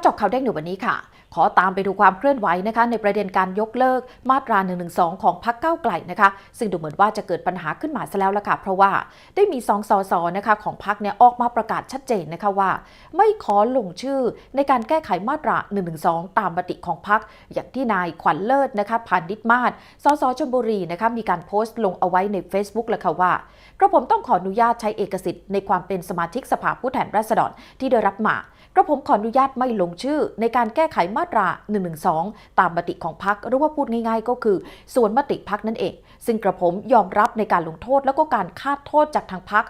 เจาะข่าวเด้งในวันนี้ค่ะ ขอตามไปดูความเคลื่อนไหวนะคะ ในประเด็นการยกเลิกมาตรา 112 ของพรรคก้าไกลนะคะ ซึ่งดูเหมือนว่าจะเกิดปัญหาขึ้นมาซะแล้วละค่ะ เพราะว่าได้มีสองสสนะคะของพรรคเนี่ยออกมาประกาศชัดเจนนะคะว่า ไม่ขอลงชื่อในการแก้ไขมาตรา 112 ตามมติของพรรคอย่างที่นายขวัญเลิศนะคะพานิชมาศสสชลบุรีนะคะมีการโพสต์ลงเอาไว้ใน Facebook ลยค่ะว่ากระผมต้องขออนุญาตใช้เอกสิทธิ์ในความเป็นสมาชิกสภาผู้แทนราษฎรที่ได้รับมา กระผมขออนุญาตไม่ลงชื่อในการแก้ไขมาตรา 112 ตามมติของพักหรือว่าพูดง่ายๆ ก็คือ ส่วนมติพักนั่นเอง ซึ่งกระผมยอมรับในการลงโทษแล้วก็การคาดโทษจากทางพัก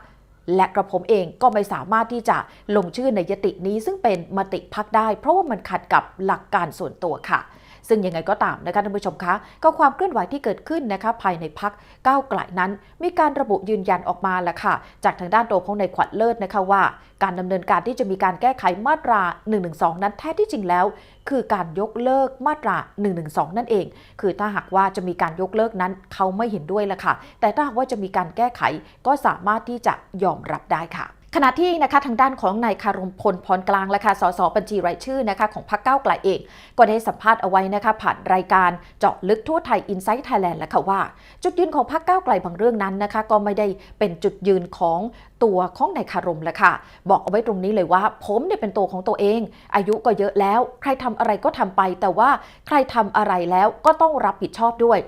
และกระผมเองก็ไม่สามารถที่จะลงชื่อในยตินี้ซึ่งเป็นมติพักได้ เพราะว่ามันขัดกับหลักการส่วนตัวค่ะ ซึ่งยังไงก็ตามนะคะท่านผู้ชมคะก็ความเคลื่อนไหวที่เกิดขึ้นนะคะภายในพักก้าวไกลนั้น มีการระบุยืนยันออกมาแล้วค่ะ จากทางด้านตัวของนายขวัญเลิศนะคะว่า การดำเนินการที่จะมีการแก้ไขมาตรา 112 นั้นแท้ที่จริงแล้ว คือการยกเลิกมาตรา 112 นั่นเอง คือถ้าหากว่าจะมีการยกเลิกนั้นเขาไม่เห็นด้วยละค่ะ แต่ถ้าหากว่าจะมีการแก้ไขก็สามารถที่จะยอมรับได้ค่ะ ขณะที่นะคะทางด้านของนายคารมพลพรกลางและค่ะสสบัญชีรายชื่อนะคะของพรรคก้าวไกลเองก็ได้สัมภาษณ์เอาไว้นะคะผ่านรายการเจาะลึกทั่วไทยอินไซต์ไทยแลนด์แล้วค่ะว่า จุดยืนของพรรคก้าวไกลบางเรื่องนั้นนะคะก็ไม่ได้เป็นจุดยืนของตัวของนายคารมแหละค่ะ บอกเอาไว้ตรงนี้เลยว่า ผมเนี่ยเป็นตัวของตัวเอง อายุก็เยอะแล้ว ใครทำอะไรก็ทำไป แต่ว่าใครทำอะไรแล้วก็ต้องรับผิดชอบด้วย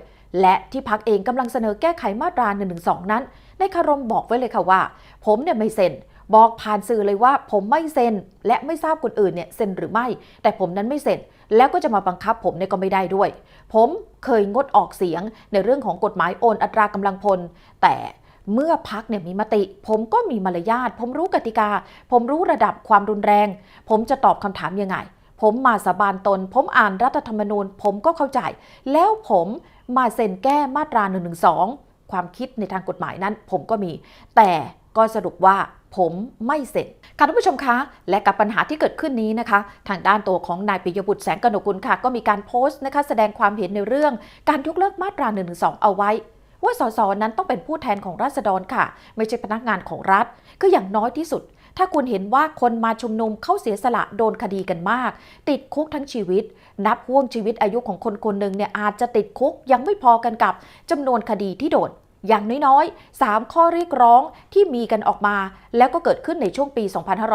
และที่พักเองกำลังเสนอแก้ไขมาตรา1นึนั้นนายคารมบอกไว้เลยค่ะว่า ผมเนี่ยไม่เซ็น บอกผ่านสื่อเลยว่าผมไม่เซ็น และไม่ทราบคนอื่นเนี่ยเซ็นหรือไม่ แต่ผมนั้นไม่เซ็น แล้วก็จะมาบังคับผมเนี่ยก็ไม่ได้ด้วย ผมเคยงดออกเสียงในเรื่องของกฎหมายโอนอัตรากำลังพล แต่เมื่อพักเนี่ยมีมติ ผมก็มีมารยาท ผมรู้กติกา ผมรู้ระดับความรุนแรง ผมจะตอบคำถามยังไง ผมมาสาบานตน ผมอ่านรัฐธรรมนูญ ผมก็เข้าใจ แล้วผมมาเซ็นแก้มาตรา1นึความคิดในทางกฎหมายนั้น ผมก็มี แต่ ก็สรุปว่าผมไม่เสร็จ ค่ะท่านผู้ชมคะ และกับปัญหาที่เกิดขึ้นนี้นะคะ ทางด้านตัวของนายปิยบุตรแสงกนกุลค่ะ ก็มีการโพสต์นะคะแสดงความเห็นในเรื่องการยกเลิกมาตรา1นึเอาไว้ ว่าสสนั้นต้องเป็นผู้แทนของราษฎรค่ะ ไม่ใช่พนักงานของรัฐ คืออย่างน้อยที่สุด ถ้าคุณเห็นว่าคนมาชุมนุมเข้าเสียสละโดนคดีกันมาก ติดคุกทั้งชีวิต นับห่วงชีวิตอายุของคนคนหนึ่งเนี่ยอาจจะติดคุกยังไม่พอกันกับจำนวนคดีที่โดน อย่างน้อยๆ 3 ข้อเรียกร้องที่มีกันออกมา แล้วก็เกิดขึ้นในช่วงปี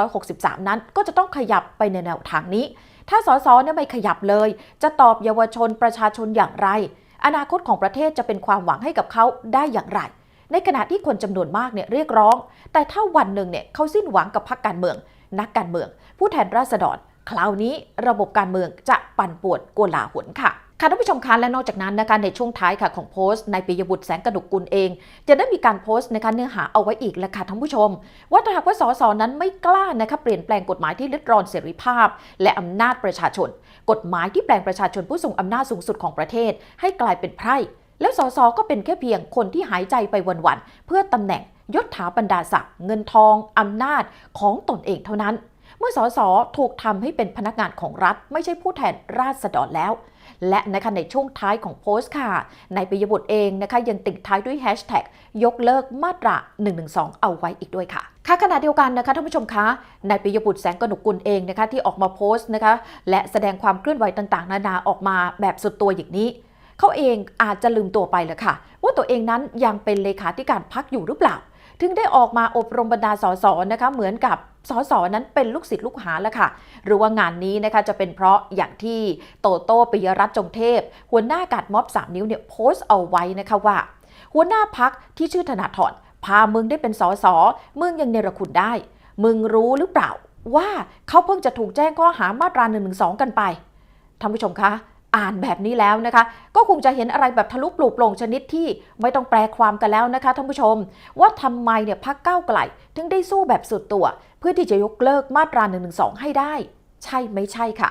2563 นั้น ก็จะต้องขยับไปในแนวทางนี้ ถ้าสสเนี่ยไม่ขยับเลย จะตอบเยาวชนประชาชนอย่างไร อนาคตของประเทศจะเป็นความหวังให้กับเขาได้อย่างไร ในขณะที่คนจำนวนมากเนี่ยเรียกร้อง แต่ถ้าวันหนึ่งเนี่ยเขาสิ้นหวังกับพรรคการเมือง นักการเมือง ผู้แทนราษฎร คราวนี้ระบบการเมืองจะปั่นป่วนกลาหลค่ะ ค่ะท่านผู้ชมคะและนอกจากนั้นนะคะในช่วงท้ายค่ะของโพสต์นายปิยบุตรแสงกระดุกกุลเอง จะได้มีการโพสต์นะคะเนื้อหาเอาไว้อีกแล้วค่ะท่านผู้ชม ว่าถ้าหากว่าสสนั้นไม่กล้านะคะเปลี่ยนแปลงกฎหมายที่ลิดรอนเสรีภาพ และอำนาจประชาชน กฎหมายที่แปลงประชาชนผู้ทรงอำนาจสูงสุดของประเทศ ให้กลายเป็นไพร่แล้วสสก็เป็นแค่เพียงคนที่หายใจไปวันๆเพื่อตำแหน่งยศถาบรรดาศักดิ์เงินทองอำนาจของตนเองเท่านั้น เมื่อสสถูกทำให้เป็นพนักงานของรัฐ ไม่ใช่ผู้แทนราษฎรแล้ว และนะคะในช่วงท้ายของโพสต์ค่ะนายปิยบุตรเองนะคะยังติดท้ายด้วยแฮชแท็กยกเลิกมาตรา 112 เอาไว้อีกด้วยค่ะค่ะขณะเดียวกันนะคะท่านผู้ชมคะนายปิยบุตรแสงกนกุลเองนะคะที่ออกมาโพสต์นะคะและแสดงความเคลื่อนไหวต่างๆ นานาออกมาแบบสุดตัวอย่างนี้เขาเองอาจจะลืมตัวไปแล้วค่ะ ว่าตัวเองนั้นยังเป็นเลขาธิการพักอยู่หรือเปล่า ถึงได้ออกมาอบรมบรรดาสสนะคะเหมือนกับ สสนั้นเป็นลูกศิษย์ลูกหาแล้วค่ะ หรือว่างานนี้นะคะจะเป็นเพราะอย่างที่โตโต้ปิยรัตน์จงเทพ หัวหน้ากัดม็อบ3นิ้วเนี่ยโพสต์เอาไว้นะคะว่า หัวหน้าพักที่ชื่อธนาธรพามึงได้เป็นสสมึงยังเนรคุณได้ มึงรู้หรือเปล่าว่าเขาเพิ่งจะถูกแจ้งข้อหามาตรา1นึกันไปท่านผู้ชมคะ อ่านแบบนี้แล้วนะคะ ก็คงจะเห็นอะไรแบบทะลุปลุกปลงชนิดที่ไม่ต้องแปลความกันแล้วนะคะท่านผู้ชม ว่าทำไมเนี่ยพักก้าวไกลถึงได้สู้แบบสุดตัว เพื่อที่จะยกเลิกมาตรา1นึให้ได้ ใช่ไม่ใช่ค่ะ